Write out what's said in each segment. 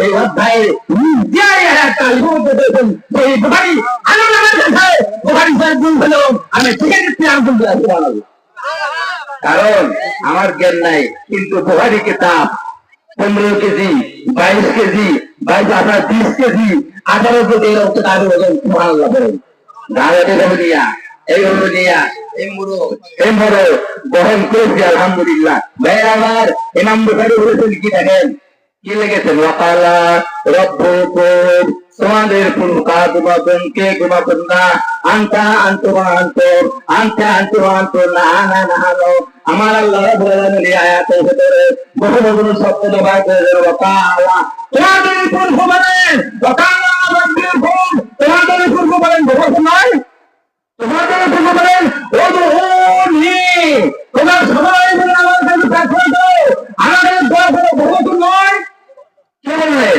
এই আলহামদুলিল্লাহ কারণ আমার জ্ঞান নাই, কিন্তু বুখারী কিতাব, পনেরো কেজি, বাইশ কেজি, বাইশ আপনার বিশ কেজি, আঠারো কেজি কিতাবের ওজন এই এই এই করেছি, আলহামদুলিল্লাহ। ভাই আমার, ইমাম বুখারী বলেছেন কি দেখেন? কি লেগেছেন ওয়াকালা রব্বুকুম তোমাদের পুরুকা গুমাকুম কে গুমাকুম না? আন্তা আন্তুমা আন্তু, আন্তা আন্তুমা আন্তু, না না না হানো আমার আল্লাহ রাব্বুল আলামিন এই আয়াতের ভিতরে বহু বহু শব্দ ব্যবহার করেছেন ওয়াকালা তোমাদের পুরুষ বলেন ওয়াকালা রব্বুকুম তোমাদের পুরুষ বলেন বহু নয় তোমাদের পুরুষ বলেন ওদুনি তোমরা সবাই মিলে আমার কাছে প্রার্থনা করো আমাদের দোয়া করো বহু নয় কে বললেন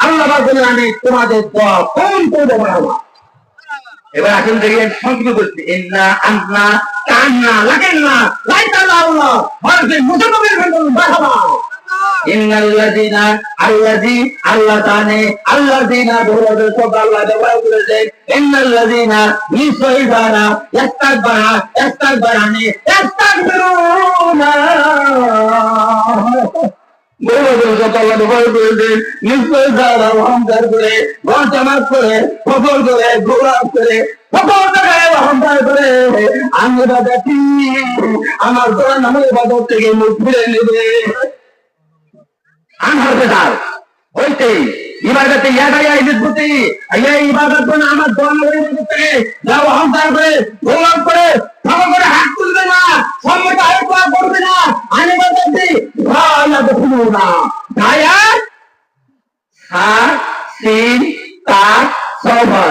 আল্লাহ তোমাদের দোয়া কোন করব আল্লাহ জানে আল্লাযীনা বহুলাদের সব আল্লাহ ব্যবহার করেছেন ইন্নাল্লাযীনা নিশ্চয়ই যারা ইস্তাকবারা বহুলাদের সব আল্লাহ ব্যবহার করেছেন নিশ্চয়ই যারা অহংকার করে ঘরজামাত করে ফসল করে গৌরব করে, সকল জায়গায় অহংকার করে, আমি বাজাচ্ছি আমার দোয়া নামের বাজার থেকে মুখ ফিরে নেবে। আমার বেদার, হইতে ইবাদতে ইয়াদাই আমার নবী যাও অহংকার করে করে সব করে হাত তুলবে না সম্মত আয়োগ করবে না আমি বলতেছি ভালো দেখুন না গায়া সা সিন তা সবার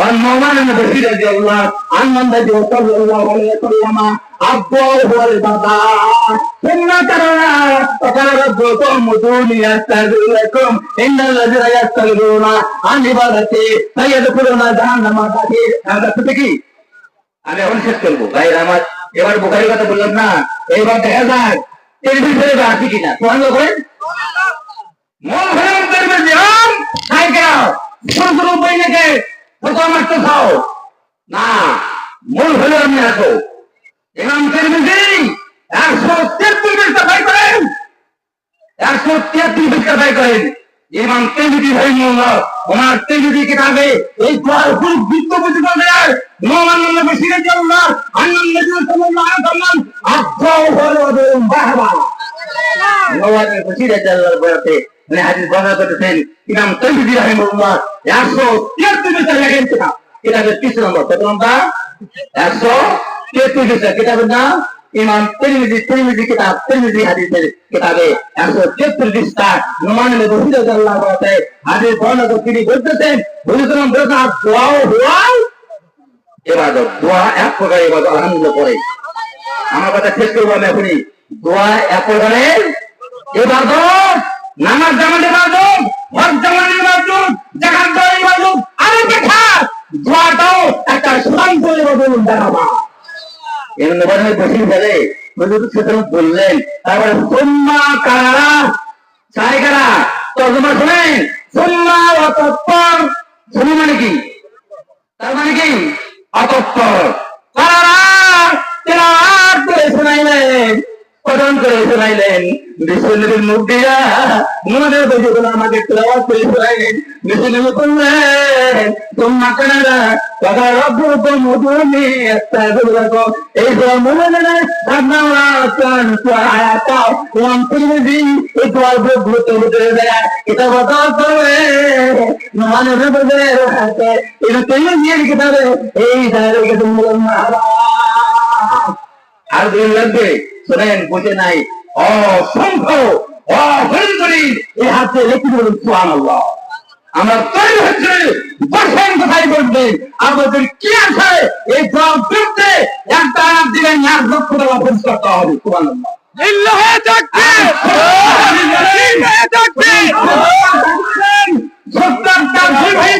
عن نعمان بن بشير رضي الله عن من النبي صلى الله عليه وسلم أفضل هو البضاعة ثم ترى فقال ربكم ادعوني أستغفر لكم إن الذين يستكبرون عن عبادتي سيدخلون جهنم داخل هذا কি আমি এখন শেষ করবো ভাই আমার এবার বোকারি কথা বললাম না এবার দেখা যাক এর ভিতরে আছে কিনা তোমার করেন মন ভরে করবে নিয়ম খাই কেন ছোট ছোট বই নাকি কত মারতে খাও না মূল হলে আপনি আসো ইমাম তিরমিজি একশো তেত্রিশ দফাই করেন। একশো তেত্রিশ দফাই করেন। ইমাম তিরমিজি ভাই মোল্লা ওনার তিরমিজি কিতাবে এই দোয়ার খুব বৃত্ত বুঝি বলে নোমান নবী সিরাজ আল্লাহ আন্নান নবী সাল্লাল্লাহু আলাইহি ওয়াসাল্লাম আফদাউ হলো বাহবা। নোমান নবী সিরাজ আল্লাহর বলতে হাদিস বর্ণনা করতেছেন ইমাম তিরমিজি রাহিমাহুল্লাহ 133 লেখেন কিতাব কিতাবের 30 নম্বর কত নম্বর 133 কিতাবের নাম ইমাম তিরমিজি তিরমিজি কিতাব তিরমিজি হাদিসের কিতাবে 133 টা নুমান में আল্লাহ বলতে হাদিস বর্ণনা করে তিনি বলতেছেন আমার কথা শেষ করব আমি এখনই। দোয়া এক প্রকারের নামাজ জামাতে বাজুক ঘর জামাতে বাজুক জাকাত দাঁড়িয়ে বাজুক আরে দেখা দোয়াটাও একটা সম্পূর্ণ বলুন দেখাবা। এর মোবাইলে বসে গেলে হুজুর সেদিন বললেন। তারপরে, সুম্মা কারা চাই কারা? তর্জমা শুনেন। সুম্মা অতঃপর। শুনি মানে কি? তার মানে কি? অতঃপর। প্রদান করে শোনাইলেন বিশ্বনবীর মুখ দিয়া মনে বসে করে আমাকে তেলাওয়াত করে শোনাইলেন বিশ্বনবী বললেন তোমরা কানারা কথা রব্বুকুম উদুনি আস্তাগফিরুল্লাহ এই যে মনে মনে আপনারা প্রাণ আয়াতা ওয়ান তিরমিজি এই দোয়ার উপর গুরুত্ব দিতে দেয় এটা কথা করবে মানে বলবে এটা তুমি নিয়ে লিখে দেবে এই দাঁড়িয়ে লিখে তুমি আর দিন লাগবে শোনেন বুঝে নাই অসংখ্য অহরি এই হাতে লিখে সুহান আমরা তৈরি হচ্ছে বসেন কোথায় বলবেন আমাদের কি আছে? এই একটা আয়াত দিবেন এক লক্ষ টাকা খরচ করতে হবে সুহান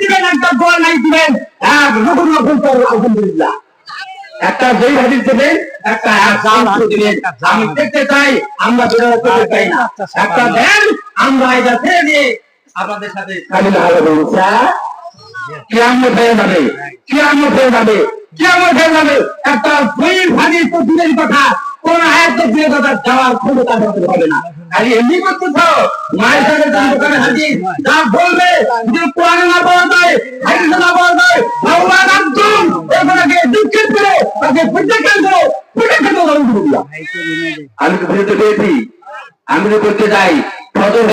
দিবেন একটা গোল নাই দিবেন এক আলহামদুলিল্লাহ। একটা জয় হাদিস দেবেন একটা জান দিবেন। আমি দেখতে চাই আমরা বিরোধ করতে চাই না। একটা দেন আমরা এটা ছেড়ে দিয়ে আপনাদের সাথে সামিল হবে ইনশাআল্লাহ কিয়ামত হয়ে যাবে কিয়ামত হয়ে যাবে কিয়ামত হয়ে যাবে। একটা জয় হাদিস তো দূরের কথা কোন আয়াত তো দূরের কথা যাওয়ার ক্ষমতা হবে না। খালি এমনি করতেছ মায়ের সাথে হাদিস যা বলবে বুঝতে পেরেছি। আমি তো করতে ফজর